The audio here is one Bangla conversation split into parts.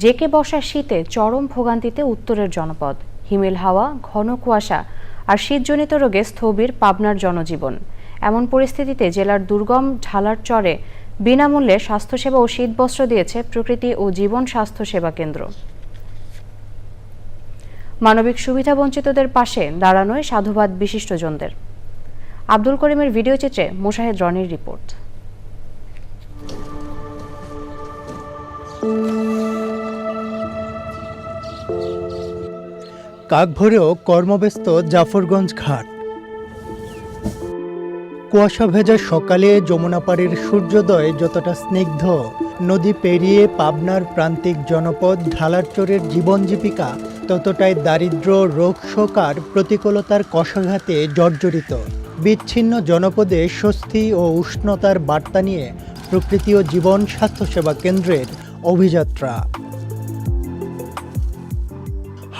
জেকে বসা শীতে চরম ভোগান্তিতে উত্তরের জনপদ। হিমেল হাওয়া, ঘন কুয়াশা আর শীতজনিত রোগে স্থবির পাবনার জনজীবন। এমন পরিস্থিতিতে জেলার দুর্গম ঢালার চরে বিনামূল্যে স্বাস্থ্যসেবা ও শীতবস্ত্র দিয়েছে প্রকৃতি ও জীবন স্বাস্থ্য সেবা কেন্দ্র। মানবিক সুবিধা বঞ্চিতদের পাশে দাঁড়ানোয় সাধুবাদ বিশিষ্টজনদের। আব্দুল করিমের ভিডিও চিত্রে মোশাহেদ রনির রিপোর্ট। কাকভরেও কর্মব্যস্ত জাফরগঞ্জ ঘাট। কুয়াশা ভেজা সকালে যমুনাপাড়ের সূর্যোদয় যতটা স্নিগ্ধ, নদী পেরিয়ে পাবনার প্রান্তিক জনপদ ঢালারচরের জীবন জীবিকা ততটাই দারিদ্র, রোগ, শোকার প্রতিকূলতার কষাঘাতে জর্জরিত। বিচ্ছিন্ন জনপদে স্বস্তি ও উষ্ণতার বার্তা নিয়ে প্রকৃতি ও জীবন স্বাস্থ্যসেবা কেন্দ্রের অভিযাত্রা।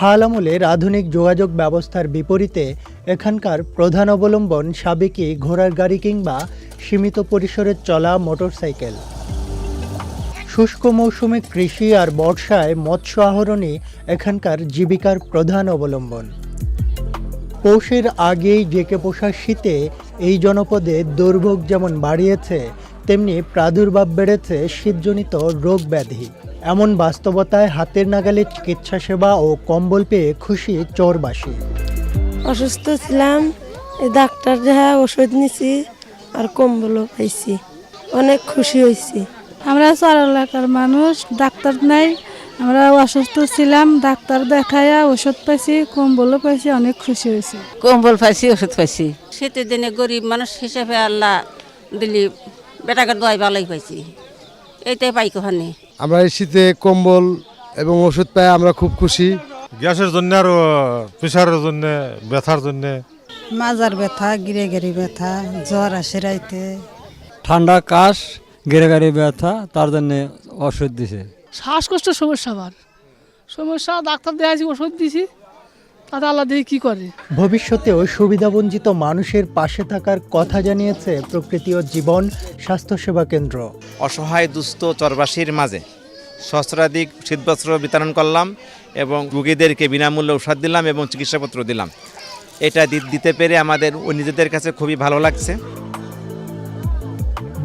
হাল আমলের আধুনিক যোগাযোগ ব্যবস্থার বিপরীতে এখানকার প্রধান অবলম্বন সাবেকি ঘোড়ার গাড়ি কিংবা সীমিত পরিসরে চলা মোটরসাইকেল। শুষ্ক মৌসুমে কৃষি আর বর্ষায় মৎস্য আহরণই এখানকার জীবিকার প্রধান অবলম্বন। পৌষের আগেই জেকে পোষা শীতে এই জনপদে দুর্ভোগ যেমন বাড়িয়েছে তেমনি প্রাদুর্ভাব বেড়েছে শীতজনিত রোগ ব্যাধি। এমন বাস্তবতায় হাতের নাগালে চিকিৎসা সেবা ও কম্বল পেয়ে খুশি চোরবাসী। অসুস্থ ছিলাম ডাক্তার দেখা ওষুধ নিছি আর কম্বলও পাইছি। অনেক খুশি হয়েছি আমরা চার এলাকার মানুষ ডাক্তার নাই। আমরা অসুস্থ ছিলাম ডাক্তার দেখাইয়া ওষুধ পাইছি কম্বলও পাইছি অনেক খুশি হয়েছি কম্বল পাইছি ওষুধ পাইছি। শীতের দিনে গরিব মানুষ হিসেবে আল্লাহ দিলি বেটাকে দোয়াই ভালোই পাইছি। এইটাই পাই কোহানি আমরা এই শীতে কম্বল এবং ওষুধ পাই আমরা খুব খুশি। গ্যাসের জন্য আর প্রেশারের জন্য ব্যথার জন্য। মাজার ব্যথা গিরে গিরে ব্যথা জ্বর আসে রাইতে। ঠান্ডা কাশ গেরে গাড়ি ব্যথা তার জন্য ওষুধ দিছে। শ্বাসকষ্ট সমস্যা আমার সমস্যা ডাক্তার দেখাইছি ওষুধ দিছি। তাতে আল্লাহ দিয়ে কী করে? ভবিষ্যতেও সুবিধাবঞ্চিত মানুষের পাশে থাকার কথা জানিয়েছে প্রকৃতি ও জীবন স্বাস্থ্যসেবা কেন্দ্র। অসহায় দুস্থ চরবাসীর মাঝে সহস্রাধিক শীতবস্ত্র বিতরণ করলাম এবং রুগীদেরকে বিনামূল্যে ঔষধ দিলাম এবং চিকিৎসাপত্র দিলাম। এটা দিতে পেরে আমাদের ও নিজেদের কাছে খুবই ভালো লাগছে।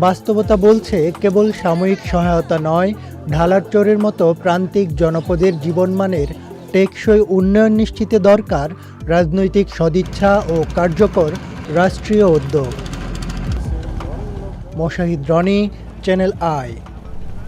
বাস্তবতা বলছে কেবল সাময়িক সহায়তা নয় ঢালারচরের মতো প্রান্তিক জনপদের জীবনমানের টেকসই উন্নয়ন নিশ্চিতে দরকার রাজনৈতিক সদিচ্ছা ও কার্যকর রাষ্ট্রীয় উদ্যোগ। Mashahid Roni channel I